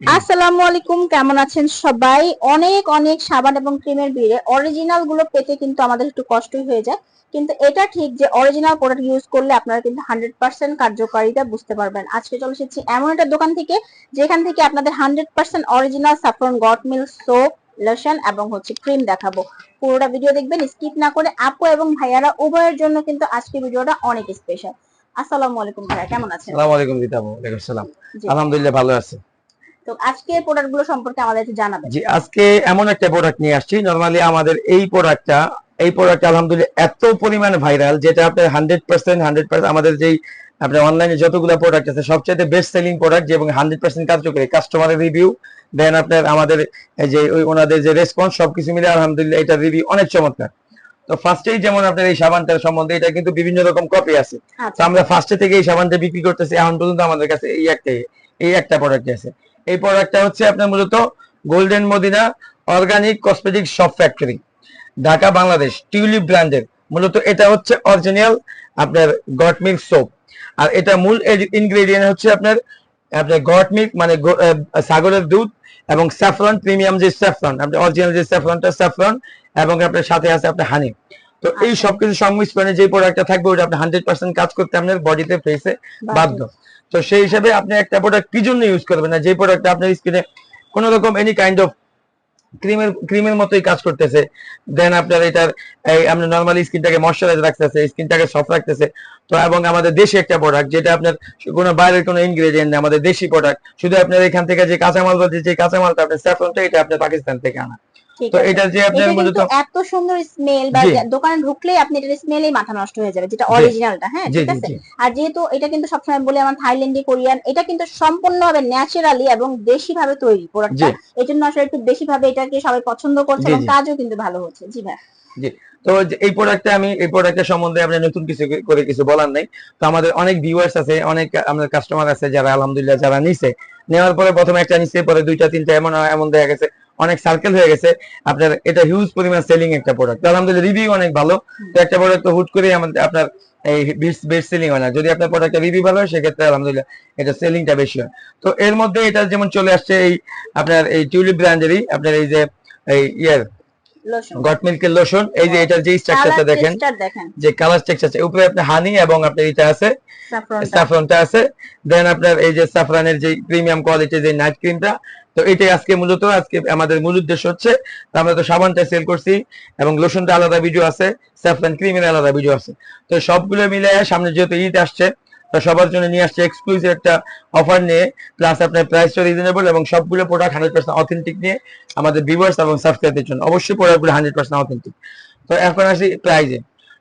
আসসালামু আলাইকুম কেমন আছেন সবাই? অনেক অনেক সাবান এবং ক্রিমের ভিড়ে অরিজিনালগুলো পেতে কিন্তু আমাদের একটু কষ্টই হয়ে যায়। কিন্তু এটা ঠিক যে অরিজিনাল প্রোডাক্ট ইউজ করলে আপনারা কিন্তু হান্ড্রেড পার্সেন্ট কার্যকারিতা বুঝতে পারবেন। আজকে চলে এসেছি এমন একটা দোকান থেকে যেখান থেকে আপনাদের hundred percent original saffron goat milk soap lotion এবং হচ্ছে ক্রিম দেখাবো। পুরোটা ভিডিও দেখবেন স্কিপ না করে আপু এবং ভাইয়ারা উভয়ের জন্য কিন্তু আজকে ভিডিওটা অনেক স্পেশাল আসসালামু আলাইকুম ভাইয়া কেমন আছেন? আসসালামু আলাইকুম দিতা আপু ওয়ালাইকুম সালাম আলহামদুলিল্লাহ ভালো আছে। তো আজকে প্রোডাক্টগুলো সম্পর্কে আমাদের একটু জানাবেন। জি আজকে এমন একটা প্রোডাক্ট নিয়ে আসছি। নরমালি আমাদের এই প্রোডাক্টটা এই প্রোডাক্ট আলহামদুলিল্লাহ এত পরিমাণে ভাইরাল যেটা আপনার হান্ড্রেড পার্সেন্ট হান্ড্রেড পার্সেন্ট আমাদের যেই আপনার অনলাইনে যতগুলো প্রোডাক্ট আছে সবচেয়ে বেস্ট সেলিং প্রোডাক্ট এবং হান্ড্রেড পার্সেন্ট কার্যকরী কাস্টমারের রিভিউ দেন আপনার আমাদের এই যে ওই ওনাদের যে রেসপন্স সবকিছু মিলে আলহামদুলিল্লাহ এটা রিভিউ অনেক চমৎকার। তো ফার্স্টেই যেমন আপনার এই সাবানটার সম্বন্ধে এটা কিন্তু বিভিন্ন রকম কপি আছে। তো আচ্ছা আমরা ফার্স্টে থেকে এই সাবানটা বিক্রি করতেছি এখন পর্যন্ত আমাদের কাছে এই একটাই এই একটা প্রোডাক্ট আছে। এই প্রোডাক্টটা হচ্ছে আপনার মূলত golden Madina organic cosmetic shop factory Dhaka, Bangladesh Tulip ব্র্যান্ডের মূলত এটা হচ্ছে অরিজিনাল আপনার গট মিল্ক সোপ আর এটা মূল ইনগ্রেডিয়েন্ট হচ্ছে আপনার আপনার গট মিল্ক মানে ছাগলের দুধ এবং স্যাফরন প্রিমিয়াম যে স্যাফরন আপনার অরিজিনাল যে স্যাফরনটা স্যাফরন এবং আপনার সাথে আছে আপনার হানি তো এই আচ্ছা। সবকিছু সংমিশ্রণে যে প্রোডাক্টটা থাকবে ওটা আপনি হান্ড্রেড পার্সেন্ট কাজ করতে আপনার বডিতে ফেসে বাধ্য। তো সেই হিসাবে আপনি একটা প্রোডাক্ট কি জন্য ইউজ করবেন না? যে প্রোডাক্টটা আপনার স্কিনে কোন রকম এনি কাইন্ড অফ ক্রিমের ক্রিমের মতোই কাজ করতেছে দেন আপনার এটার এই নর্মালি স্কিনটাকে ময়শ্চারাইজ রাখতেছে স্কিনটাকে সফট রাখতেছে। তো এবং আমাদের দেশি একটা প্রোডাক্ট যেটা আপনার কোনো বাইরের কোনো ইনগ্রেডিয়েন্ট আমাদের দেশি প্রোডাক্ট শুধু আপনার এখান থেকে যে কাঁচামাল যে কাঁচামালটা আপনার স্যাফরনটা এটা আপনার পাকিস্তান থেকে আনা। ঠিক তো এটা যে আপনার মূলত কিন্তু এত সুন্দর স্মেল বা দোকানে ঢুকলেই আপনি এটা স্মেলেই মাথা নষ্ট হয়ে যাবে যেটা অরিজিনালটা হ্যাঁ ঠিক আছে? আর যেহেতু এটা কিন্তু সবসময় বলি আমার থাইল্যান্ডি কোরিয়ান এটা কিন্তু সম্পূর্ণভাবে ন্যাচারালি এবং দেশি ভাবে তৈরি প্রোডাক্টটা। এই জন্য আসলে একটু বেশি ভাবে এটাকে সবাই পছন্দ করছে এবং কাজও কিন্তু ভালো হচ্ছে। জি ভাই জি। তো এই প্রোডাক্টটা আমি এই প্রোডাক্টের সম্বন্ধে আপনার নতুন কিছু করে কিছু বলার নাই। তো আমাদের অনেক ভিউয়ার্স আছে অনেক আমাদের কাস্টমার আছে যারা আলহামদুলিল্লাহ যারা নিছে। নেওয়ার পরে প্রথমে একটা নিছে পরে দুইটা তিনটা এমন এমন দেখা গেছে। অনেক সার্কেল হয়ে গেছে। আপনার এটা হিউজ পরিমাণ সেলিং একটা প্রোডাক্ট আলহামদুলিল্লাহ রিভিউ অনেক ভালো। তো একটা প্রোডাক্ট হুট করে আমাদের, আপনার এই বেস্ট সেলিং হয় না। যদি আপনার প্রোডাক্টটা রিভিউ ভালো হয়, সেক্ষেত্রে আলহামদুলিল্লাহ এটা সেলিংটা বেশি হয়। তো এর মধ্যে এটা যেমন চলে আসছে এই আপনার এই টিউলিপ ব্র্যান্ডেরই আপনার এই যে, এই ইয়ার গট মিল্কের লোশন এই যে এটার যে স্ট্রাকচারটা দেখেন যে কালার আছে উপরে আপনার হানি এবং আপনার এটা আছে। স্যাফরনটা আছে দেন আপনার এই যে সাফরানের যে প্রিমিয়াম কোয়ালিটির যে নাইট ক্রিমটা তো এটাই আজকে মূলত আজকে আমাদের মূল উদ্দেশ্য হচ্ছে আমরা তো সাবানটা সেল করছি এবং লোশনটা আলাদা ভিডিও আছে স্যাফরান ক্রিমের আলাদা ভিডিও আছে তো সবগুলো মিলে সামনে যেহেতু ঈদ আসছে সবার জন্য নিয়ে আসছে এক্সক্লুসিভ একটা অফার নিয়ে প্লাস আপনার প্রাইসটা রিজনেবল এবং সবগুলো প্রোডাক্ট হান্ড্রেড পার্সেন্ট অথেন্টিক নিয়ে আমাদের ভিউয়ার্স এবং সাবস্ক্রাইবের জন্য। অবশ্যই প্রোডাক্টগুলো হান্ড্রেড পার্সেন্ট অথেন্টিক তো এখন আসি প্রাইজে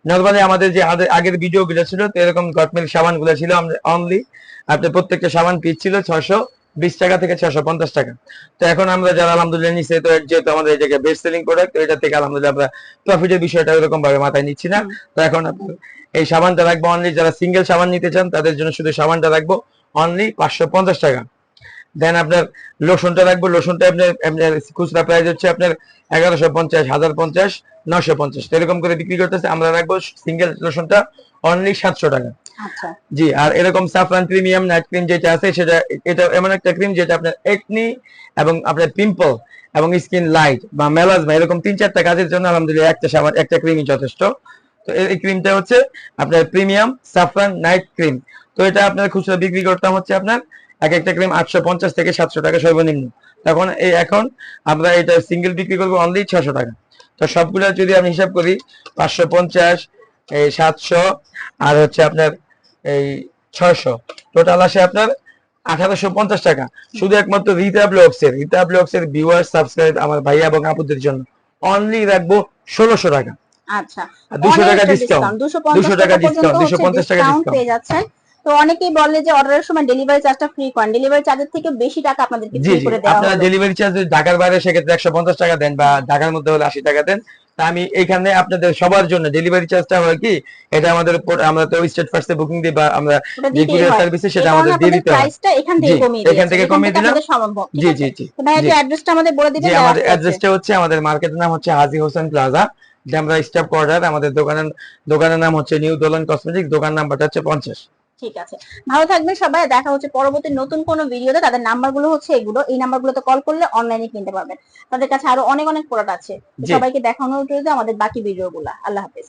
নর্মালি আমাদের যে আগে- আগের ভিডিওগুলো ছিল, তো এরকম গটমিল সাবানগুলো ছিল আমাদের অনলি আপনার প্রত্যেকটা সাবান পিস ছিল ছয়শো বিশ টাকা থেকে ছশো পঞ্চাশ টাকা। তো এখন আমরা যারা আলহামদুলিল্লাহ নিচ্ছি তো যেহেতু আমাদের এই জায়গায় বেস্ট সেলিং প্রোডাক্ট তো এটা থেকে আলহামদুলিল্লাহ আমরা প্রফিটের বিষয়টা এরকম ভাবে মাথায় নিচ্ছি না। তো এখন এই সাবানটা রাখব অনলি যারা সিঙ্গেল সাবান নিতে চান তাদের জন্য শুধু সাবানটা রাখব অনলি পাঁচশো পঞ্চাশ টাকা। দেন আপনার লোশনটা রাখব লোশনটা আপনার আপনার খুচরা প্রাইস হচ্ছে আপনার এগারোশো পঞ্চাশ হাজার পঞ্চাশ। নশো পঞ্চাশ এরকম করে বিক্রি করতেছে আমরা রাখব সিঙ্গেল লোশনটা অনলি সাতশো টাকা। আচ্ছা। জি আর এরকম সাফরান প্রিমিয়াম নাইট ক্রিম যেটা আছে সেটা এটা এমন একটা ক্রিম যেটা আপনার একনি এবং আপনার পিম্পল এবং স্কিন লাইট বা মেলাজ মেলাজমা এরকম তিন চারটা কাজের জন্য আলহামদুলিল্লাহ একটা সাবান একটা ক্রিমই যথেষ্ট। তো এই ক্রিমটা হচ্ছে আপনার প্রিমিয়াম সাফরান নাইট ক্রিম তো এটা আপনার খুচরা বিক্রি করতাম হচ্ছে আপনার এক একটা ক্রিম আটশো পঞ্চাশ থেকে সাতশো টাকা সর্বনিম্ন। তখন এই এখন আমরা এটা সিঙ্গেল বিক্রি করব অনলি ছশো টাকা। তো সবগুলো যদি আমি হিসাব করি পাঁচশো পঞ্চাশ এই সাতশো আর হচ্ছে আপনার এই ছয়শো। টোটাল আসে আপনার আঠারোশো পঞ্চাশ টাকা। শুধু একমাত্র রিতা ব্লগস এর রিতা ব্লগস এর ভিউয়ার সাবস্ক্রাইব আমার ভাইয়া এবং আপুদের জন্য। অনলি রাখব ষোলোশো টাকা। আচ্ছা। দুশো টাকা ডিসকাউন্ট discount, 250 200 টাকা পর্যন্ত discount, 250 টাকা ডিসকাউন্ট পেয়ে যাচ্ছেন। তো অনেকেই বলে যে অর্ডারের সময় ডেলিভারি চার্জটা ফ্রি করেন। ডেলিভারি চার্জের থেকে বেশি টাকা আপনাদেরকে ফ্রি করে দেওয়া আপনারা ডেলিভারি চার্জ ঢাকার বাইরে সেক্ষেত্রে একশো পঞ্চাশ টাকা দেন বা ঢাকার মধ্যে হলে আশি টাকা দেন। তা আমি এখানে আপনাদের সবার জন্য ডেলিভারি চার্জটা হয় কি? এটা আমাদের আমরা তো স্টেট ফার্স্টে বুকিং দিই বা আমরা যে কুরিয়ার সার্ভিসে সেটা আমাদের দিয়ে দিতে হয়। প্রাইসটা এখান থেকে কমিয়ে এখান থেকে কমিয়ে দিলাম। জি জি জি। তো ভাই। একটু অ্যাড্রেসটা আমাদের বলে দিবেন আমাদের অ্যাড্রেসটা হচ্ছে আমাদের মার্কেটের নাম হচ্ছে Haji Hossain plaza Demra staff quarter আমাদের দোকানের দোকানের নাম হচ্ছে নিউ দোলন কসমেটিক দোকান নাম্বারটা হচ্ছে পঞ্চাশ। ঠিক আছে। ভালো থাকবেন সবাই দেখা হচ্ছে পরবর্তী নতুন কোনো ভিডিওতে। তাদের নাম্বারগুলো হচ্ছে এগুলো। এই নাম্বার গুলোতে কল করলে অনলাইনে কিনতে পারবেন। তাদের কাছে আরও অনেক অনেক প্রোডাক্ট আছে। সবাইকে দেখানোর জন্য আমাদের বাকি ভিডিও ভিডিওগুলো। আল্লাহ হাফেজ।